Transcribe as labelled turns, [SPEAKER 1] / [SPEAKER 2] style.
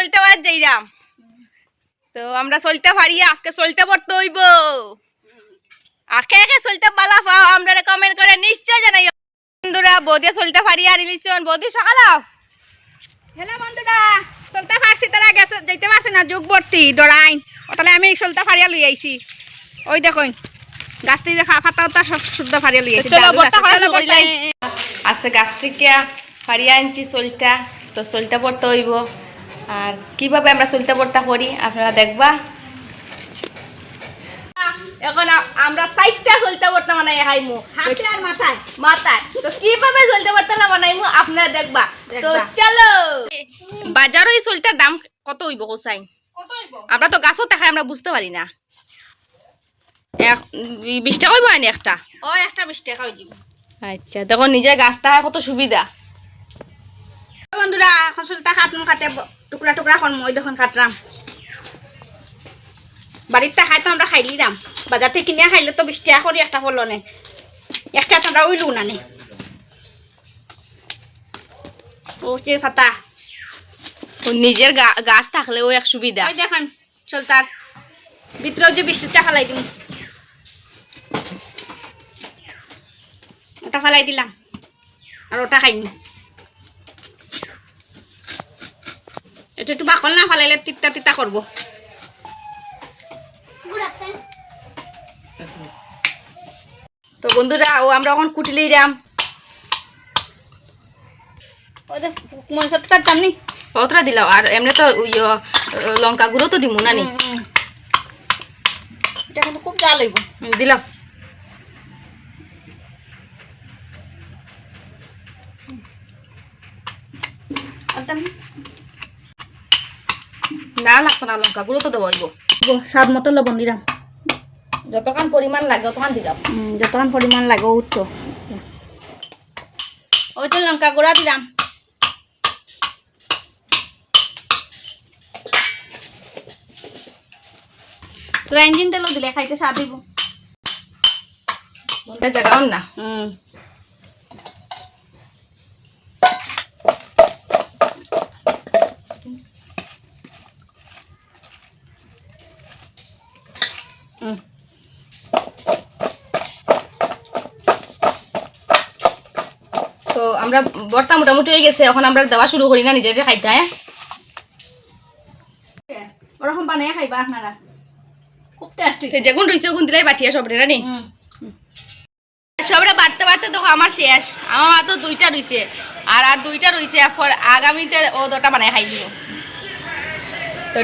[SPEAKER 1] চলতে পার যাইরাম তো আমরা চলতে পারি আজকে চলতে পড়তে হইব। আর কে কে চলতে পালা পাও আমরা কমেন্ট করে নিশ্চয় জানাই বন্ধুরা বৌদি চলতে পারি আর ইলিশন বৌদি সকালাও
[SPEAKER 2] হ্যালো বন্ধুরা চলতে পারছি তারা গেছে যেতে পারছে না যুগ ভর্তি ডরাইন। তাহলে আমি চলতে ফারিয়া লই আইছি। ওই দেখুন গাছটি যে ফাতা উতা সব শুদ্ধ ফারিয়া লই আইছি।
[SPEAKER 1] চলো,
[SPEAKER 2] ডাল
[SPEAKER 1] বর্তা
[SPEAKER 2] গাছ,
[SPEAKER 1] থেকে ফাড়িয়ে আনছি চলতা তো চলতে পড়তে হইব। আর কীভাবে আমরা চলতে পড়তে করি আপনারা দেখবা। এখন আমরা সাইডটা চলতে পড়তে মানে হাইমু।
[SPEAKER 2] হাতে আর মাথায়
[SPEAKER 1] মাথায় তো কীভাবে চলতে পারতে না বানাইমু আপনারা দেখবা। তো চলো। বাজারও এই চলতার দাম কত হইব কোসাই আমরা তো গাছও দেখাই আমরা বুঝতে পারি না। বিশ টাকা হইব আনি একটা?
[SPEAKER 2] ও একটা বিশ টাকা যাব
[SPEAKER 1] আচ্ছা দেখো নিজের গাছ থাকা কত সুবিধা।
[SPEAKER 2] বন্ধুরা এখন চলতে খাটুন খাটে টুকরা টুকরা এখন মই দেখুন খাটরাম বাড়িতে খাই তো আমরা খাইলি দাম বাজার থেকে কিনে খাইলে তো বিশ টাকা করে একটা ফলো নে একটা তো আমরা উইলু না নে ও যে ফাতা
[SPEAKER 1] নিজের গা- গাছ থাকলেও এক সুবিধা।
[SPEAKER 2] ওই দেখেন চলতার ভিতরেও যে বিশটা ফালাই দিম। ওটা ফালাই দিলাম। আর ওটা খাইনি এটা একটু বাকল না ফালাইলে তিতা তিতা করব।
[SPEAKER 1] তো বন্ধুরা ও আমরা এখন কুটিলেই রাম।
[SPEAKER 2] কাটতাম নি?
[SPEAKER 1] দিলাম আর এমনি তো লঙ্কা গুঁড়ো তো দিমু না নি?
[SPEAKER 2] এটা কিন্তু খুব জাল হইব।
[SPEAKER 1] হুম, দিলাম।
[SPEAKER 2] কাটতাম নি।
[SPEAKER 1] লাগতো না লঙ্কা গুঁড়ো তো দেবো
[SPEAKER 2] স্বাদ মতো লবণ দিলাম
[SPEAKER 1] যতক্ষণ পরিমাণ লাগে ততক্ষণ দিলাম
[SPEAKER 2] যতক্ষণ পরিমাণ লাগে উঠছো ওই তো লঙ্কা গুঁড়া দিলাম তোরা ইঞ্জিন তেলও দিলে খাইতে স্বাদ
[SPEAKER 1] এটা জায়গাও না
[SPEAKER 2] হুম
[SPEAKER 1] তো আমরা বর্তা মোটামুটি হয়ে গেছে এখন আমরা দেওয়া শুরু করি না নিজের খাইতে হ্যাঁ?
[SPEAKER 2] ওরকম বানিয়ে খাইবা আপনারা। খুব টেস্ট
[SPEAKER 1] যেগুন রইছে ওগুন দিলাই বাটিয়া সবরে বাড়তে বাড়তে দেখো আমার শেষ। আমার দুইটা আর আর দুইটা পর আগামীতে ও দুটা বানাই খাই দিব তো